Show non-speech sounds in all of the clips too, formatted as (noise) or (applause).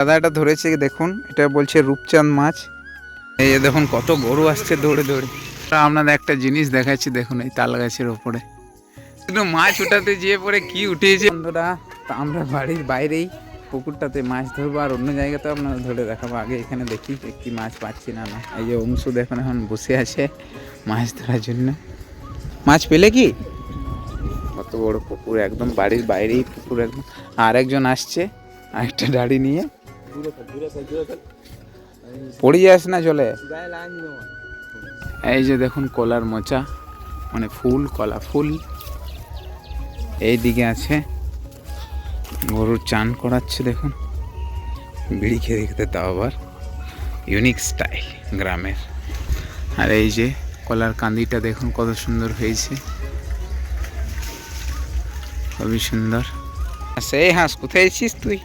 দাদা এটা ধরেছে, দেখুন, এটা বলছে রূপচাঁদ মাছ। এই দেখুন, কত গরু আসছে দৌড়ে দৌড়ে। আপনাদের একটা জিনিস দেখাচ্ছি, দেখুন, এই তাল গাছের ওপরে। কিন্তু মাছ উঠাতে যেয়ে পরে কি উঠেছে বন্ধুরা, তা আমরা বাড়ির বাইরেই পুকুরটাতে মাছ ধরবো, আর অন্য জায়গাতে আপনারা ধরে দেখাবো। আগে এখানে দেখি কি মাছ পাচ্ছি না না। এই যে অংশু দেখুন, এখন বসে আছে মাছ ধরার জন্য। মাছ পেলে কি? কত বড় পুকুর, একদম বাড়ির বাইরেই পুকুর, একদম। আর একজন আসছে, আরেকটা দাড়ি নিয়ে। পড়ে যাস না চলে। এই যে দেখুন কলার মোচা মানে ফুল, কলা ফুল। এই দিকে আছে, গরুর চান করাচ্ছে দেখুন। বিড়ি খেয়ে দেখতে তাও আবার। ইউনিক স্টাইল গ্রামের। আর এই যে কলার কান্দিটা দেখুন কত সুন্দর হয়েছে। খুবই সুন্দর। সেই হাঁস, কোথায় আছিস তুই?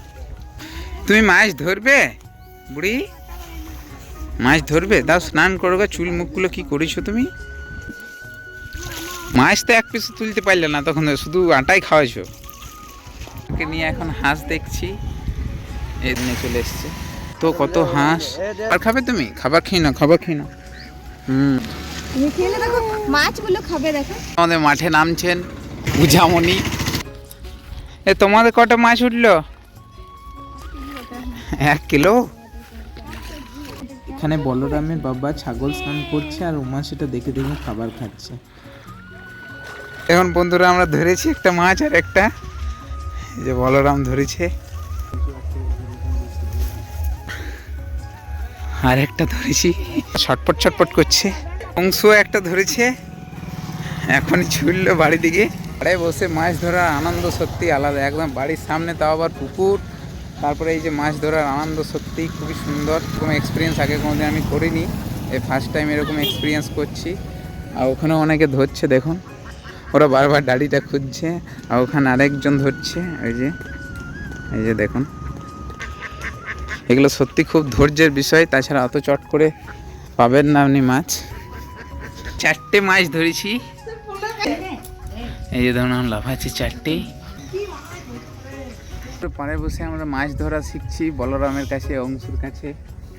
তুমি মাছ ধরবে বুড়ি? মাছ ধরবে? দাও স্নান করবে চুল মুখগুলো কি করেছ তুমি? মাছ তো এক পিস তুলতে পারলে না তখন শুধু আটাই খাওয়াইছো। ওকে নিয়ে এখন হাঁস দেখছি এই দিনে চলে এসছে। তো কত হাঁস? আর খাবে তুমি? খাবার খেয়ে নাও খাবার খেয়ে নাও। হুম। না দেখো মাছগুলো খাবে দেখো। আমাদের মাঠে নামছেন বুঝামণি। এ তোমাদের কটা মাছ উঠল? এক কিলো? এখানে বলরামের বাবা ছাগল স্নান করছে আর উমা সেটা দেখে দেখে খাবার খাচ্ছে। এখন বন্ধুরা আমরা ধরেছি একটা মাছ আর একটা। যে বলরাম ধরেছে। আর একটা ধরেছি। ছটপট ছটপট করছে। অংশ একটা ধরেছে। এখনই ছুটলো বাড়ি দিকে। আরে বসে মাছ ধরার আনন্দ সত্যি আলাদা। একদম বাড়ির সামনে তাও আবার পুকুর। তারপরে এই যে মাছ ধরার আনন্দ সত্যি খুবই সুন্দর। কোনো এক্সপিরিয়েন্স আগে কোনোদিন আমি করিনি। এই ফার্স্ট টাইম এরকম এক্সপিরিয়েন্স করছি। আর ওখানেও অনেকে ধরছে, দেখুন। ওরা বারবার ডাড়িটা খুঁজছে, আর ওখানে আরেকজন ধরছে ওই যে, এই যে দেখুন। এগুলো সত্যি খুব ধৈর্যের বিষয়, তাছাড়া অত চট করে পাবেন না আপনি মাছ। চারটে মাছ ধরেছি। এই যে ধরুন, আমার লাফাচ্ছি চারটে। পাড়ে বসে আমরা মাছ ধরা শিখছি বলরামের কাছে অংশুর কাছে।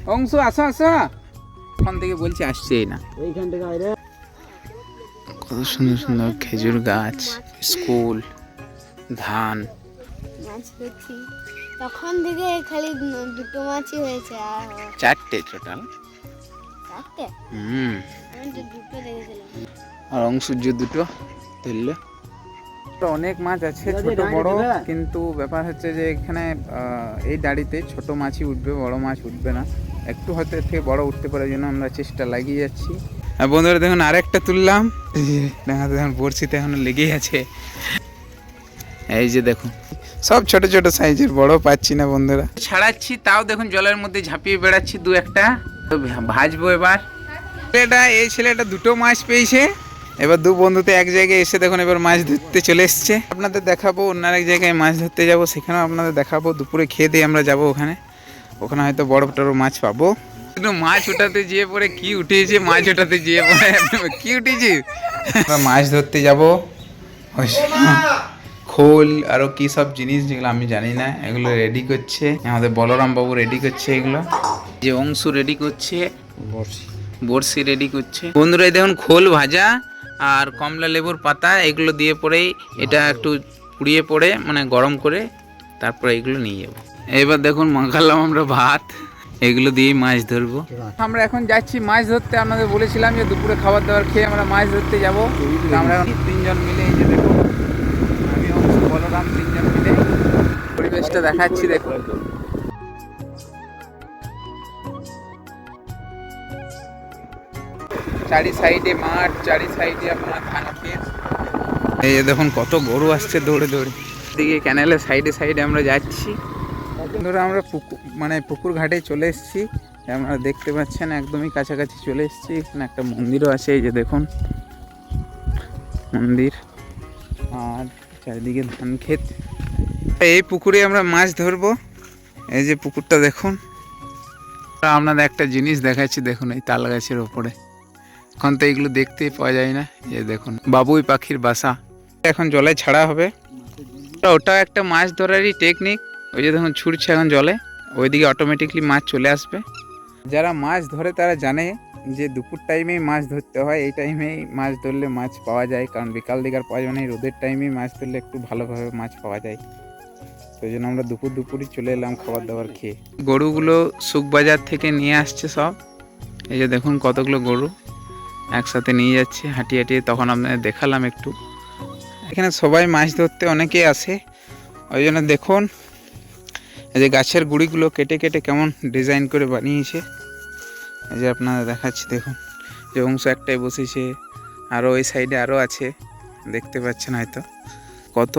অংশু আসো আসো। ওখান থেকে বলছি আসছেই না। এইখান থেকে আইরে কত সুন্দর সুন্দর খেজুর গাছ স্কুল ধান। মাছ তখন থেকে খালি দুটো মাছই হয়েছে আর চারটে টোটাল। চারটে? হুম। আমি তো দুটো দেখেছিলাম। আর অংশুর যে দুটো ধরলে। অনেক মাছ আছে ছোট বড়। কিন্তু ব্যাপার হচ্ছে যে এখানে এই দাড়িতে ছোট মাছই উঠবে বড় মাছ উঠবে না। একটু হয়তো এর থেকে বড় উঠতে পারার জন্য আমরা চেষ্টা লাগিয়ে যাচ্ছি। আর বন্ধুরা দেখুন আরেকটা তুললাম। যে দেখুন বড়শিতে এখন লেগেই আছে। এই যে দেখুন সব ছোট ছোট সাইজের বড় পাচ্ছি না বন্ধুরা। ছাড়াচ্ছি তাও দেখুন জলের মধ্যে ঝাঁপিয়ে বেড়াচ্ছি দু একটা। ভাজবো এবার। ছেলেটা এই ছেলেটা দুটো মাছ পেয়েছে। এবার দু বন্ধুতে এক জায়গায় এসে দেখুন এবার মাছ ধরতে চলে এসছে। আপনাদের দেখাবো অন্য এক জায়গায় মাছ ধরতে যাব সেখানেও আপনাদের দেখাবো। দুপুরে খেয়ে দিয়ে আমরা যাব ওখানে। ওখানে হয়তো বড় বড় মাছ পাবো। কিন্তু মাছ ওঠাতে যেয়ে পরে কি উঠেছে মাছ ওঠাতে যেয়ে পরে কি উঠেছে? আমরা মাছ ধরতে যাব। খোল আরও কি সব জিনিস যেগুলো আমি জানি না এগুলো রেডি করছে। আমাদের বলরাম বাবু রেডি করছে এগুলো। যে অংশু রেডি করছে। বড়শি। রেডি করছে। বন্ধুরা দেখুন খোল ভাজা। আর কমলা লেবুর পাতা, এগুলো দিয়ে পরেই এটা একটু পুড়িয়ে পড়ে মানে গরম করে তারপরে এগুলো নিয়ে যাব। এবার দেখুন, মাখালাম আমরা ভাত, এগুলো দিয়ে মাছ ধরবো। আমরা এখন যাচ্ছি মাছ ধরতে, আপনাদের বলেছিলাম যে দুপুরে খাবার দাবার খেয়ে আমরা মাছ ধরতে যাব। আমরা তিনজন মিলে এই যে দেখুন, আমি অংশ বলরাম তিনজন মিলে পরিবেশটা দেখাচ্ছি, দেখুন। চারি সাইডে মাঠ, চারি সাইডে আপনার ধান ক্ষেত। এই যে দেখুন, কত গরু আসছে দৌড়ে দৌড়ে। দিকে ক্যানেলের সাইডে সাইডে আমরা যাচ্ছি। ধরো আমরা পুকুর মানে পুকুর ঘাটে চলে এসেছি। আপনারা দেখতে পাচ্ছেন, একদমই কাছাকাছি চলে এসেছি। এখানে একটা মন্দিরও আছে, এই যে দেখুন। মন্দির। আর চারিদিকে ধান ক্ষেত। এই পুকুরে আমরা মাছ ধরবো। এই যে পুকুরটা দেখুন। আপনাদের একটা জিনিস দেখাচ্ছি, দেখুন এই তাল গাছের ওপরে। এখন তো এগুলো দেখতে পাওয়া যায় না। এই দেখুন, বাবুই পাখির বাসা। এখন জলে ছাড়া হবে। ওটা- একটা মাছ ধরারই টেকনিক ওই যে দেখুন, ছুটছে এখন জলে। ওইদিকে অটোমেটিকলি মাছ চলে আসবে। যারা মাছ ধরে, তারা জানে যে দুপুর টাইমেই মাছ ধরতে হয়। এই টাইমেই মাছ ধরলে মাছ পাওয়া যায়। কারণ বিকাল দিকে আর পাওয়া যায় না। রোদের টাইমেই মাছ ধরলে একটু ভালোভাবে মাছ পাওয়া যায়। তো জন্য আমরা দুপুর দুপুরই চলে এলাম খাবার দাবার খেয়ে। গরুগুলো সুকবাজার থেকে নিয়ে আসছে সব। এই যে দেখুন, কতগুলো গরু। একসাথে নিয়ে যাচ্ছে, হাঁটিয়ে হাঁটিয়ে তখন আপনাদের দেখালাম একটু। এখানে সবাই মাছ ধরতে অনেকেই আসে, ওই জন্য দেখুন, এই যে গাছের গুঁড়িগুলো কেটে কেটে কেমন ডিজাইন করে বানিয়েছে। এই যে আপনারা দেখাচ্ছি, দেখুন, যে অংশ একটাই বসেছে আরও ওই সাইডে আরও আছে, দেখতে পাচ্ছেন হয়তো। কত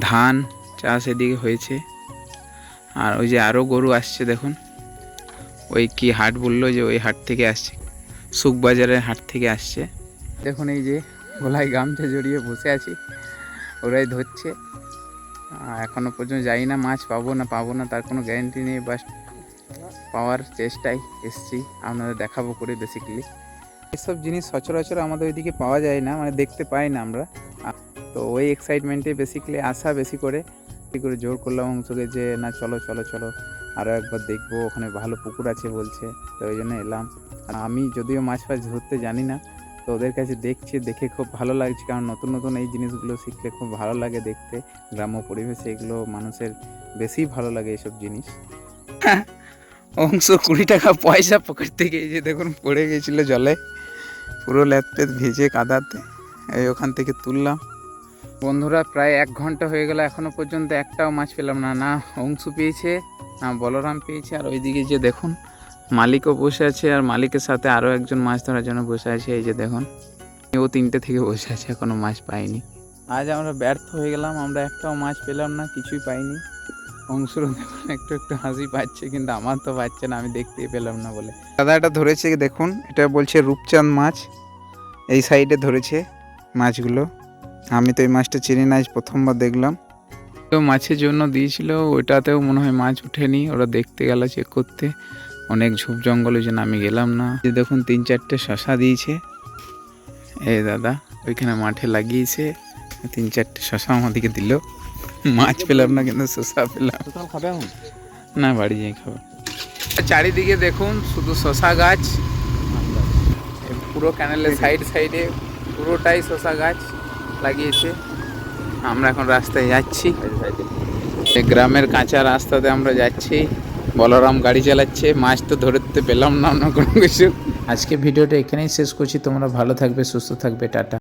ধান চাষ এদিকে হয়েছে। আর ওই যে আরও গরু আসছে, দেখুন, ওই কি হাট বলল যে ওই হাট থেকে আসছে। সুকবাজারের হাট থেকে আসছে। দেখুন এই যে গলায় গামছা জড়িয়ে বসে আছি ওরাই ধরছে। আহ, এখনও পর্যন্ত যাই না মাছ পাবো না পাবো না তার কোনো গ্যারেন্টি নেই বাস পাওয়ার চেষ্টায় এসছি। আপনাদের দেখাবো করে বেসিক্যালি এসব জিনিস সচরাচর আমাদের ওইদিকে পাওয়া যায় না মানে দেখতে পাই না আমরা। তো ওই এক্সাইটমেন্টে বেসিক্যালি আসা বেশি করে করে জোর করলাম অংশকে যে না চলো চলো চলো। আরও একবার দেখব, ওখানে ভালো পুকুর আছে বলছে, তো ওই জন্য এলাম। আমি যদিও মাছ ফাছ ধরতে জানি না, তো ওদের কাছে দেখছি, দেখে খুব ভালো লাগছে, কারণ নতুন নতুন এই জিনিসগুলো শিখলে খুব ভালো লাগে দেখতে। গ্রাম্য পরিবেশে এগুলো মানুষের বেশি ভালো লাগে এইসব জিনিস। (laughs) অংশ কুড়ি টাকা পয়সা পকেট থেকে, এই যে দেখুন, পড়ে গেছিল জলে। পুরো ল্যাপটে ভেজে কাদাতে, এই ওখান থেকে তুললাম। বন্ধুরা, প্রায় এক ঘণ্টা হয়ে গেল, এখনও পর্যন্ত একটাও মাছ পেলাম না না অংশ পেয়েছে। বলরাম পেয়েছে। আর ওইদিকে যে দেখুন, মালিকও বসে আছে, আর মালিকের সাথে আরও একজন মাছ ধরার জন্য বসে আছে। এই যে দেখুন, ও তিনটে থেকে বসে আছে এখনও মাছ পাইনি আজ আমরা ব্যর্থ হয়ে গেলাম, আমরা একটাও মাছ পেলাম না, কিছুই পাইনি। অংশুর দেখুন একটু একটু হাসি পাচ্ছে, কিন্তু আমার তো পাচ্ছে না, আমি দেখতেই পেলাম না বলে। দাদা এটা ধরেছে, দেখুন, এটা বলছে রূপচাঁদ মাছ। এই সাইডে ধরেছে মাছগুলো। আমি তো এই মাছটা চিনি না, আজ প্রথমবার দেখলাম। মাছের জন্য দিয়েছিল ওইটাতেও মনে হয় মাছ ওঠেনি ওরা দেখতে গেল চেক করতে। অনেক ঝোপ জঙ্গলের জন্য আমি গেলাম না। এই দেখুন তিন চারটে শশা দিয়েছে। এ দাদা ওইখানে মাঠে লাগিয়েছে তিন চারটে শশা আমাদেরকে দিল। মাছ পেলাম না কিন্তু শশা পেলাম। খাবে না বাড়ি যাই খাব। চারিদিকে দেখুন শুধু শশা গাছ। পুরো ক্যানেলের সাইড সাইডে পুরোটাই শশা গাছ লাগিয়েছে। আমরা এখন রাস্তায় যাচ্ছি। গ্রামের কাঁচা রাস্তাতে আমরা যাচ্ছি। বলরাম গাড়ি চালাচ্ছে। মাছ তো ধরতে পেলাম না অন্য কোনো কিছু। আজকে ভিডিওটা এখানেই শেষ করছি। তোমরা ভালো থাকবে, সুস্থ থাকবে। টাটা।